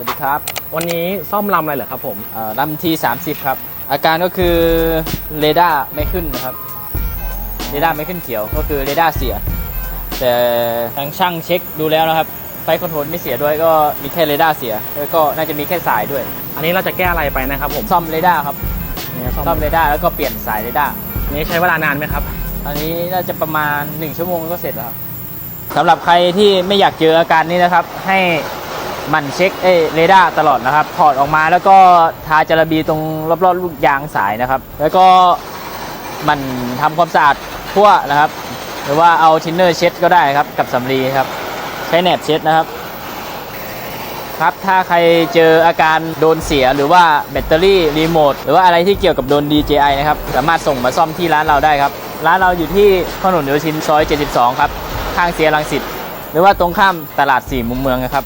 สวัสดีครับวันนี้ซ่อมลำอะไรเหรอครับผมเอ่อลำที30 ครับ อาการก็คือเรดาร์ไม่ขึ้นนะครับเรดาร์ไม่ขึ้นเขียวก็คือเรดาร์เสีย แต่ทางช่างเช็คดูแล้วนะครับ ไฟคอนโทรลไม่เสียด้วยก็มีแค่เรดาร์เสีย แล้วก็น่าจะมีแค่สายด้วย อันนี้เราจะแก้อะไรไปนะครับผมซ่อมเรดาร์ครับเนี่ยซ่อมซ่อมเรดาร์แล้วก็เปลี่ยนสายเรดาร์อันนี้ใช้เวลานานไหมครับอันนี้น่าจะประมาณ 1 ชั่วโมงก็เสร็จแล้วครับสำหรับใครที่ไม่อยากเจออาการนี้นะครับให้ห มันเช็คเอเรดาร์ตลอดนะครับ ถอดออกมาแล้วก็ทาจาระบีตรงรอบๆลูกยางสายนะครับ แล้วก็มันทำความสะอาดทั่วนะครับ หรือว่าเอาทินเนอร์เช็ดก็ได้ครับกับสำลีครับ ใช้แหนบเช็ดนะครับ ครับถ้าใครเจออาการโดนเสียหรือว่าแบตเตอรี่รีโมทหรือว่าอะไรที่เกี่ยวกับโดน DJI นะครับ สามารถส่งมาซ่อมที่ร้านเราได้ครับ ร้านเราอยู่ที่ถนนโยธินซอย 72 ครับข้างเสียรังสิตหรือว่าตรงข้ามตลาดสี่มุมเมืองนะครับ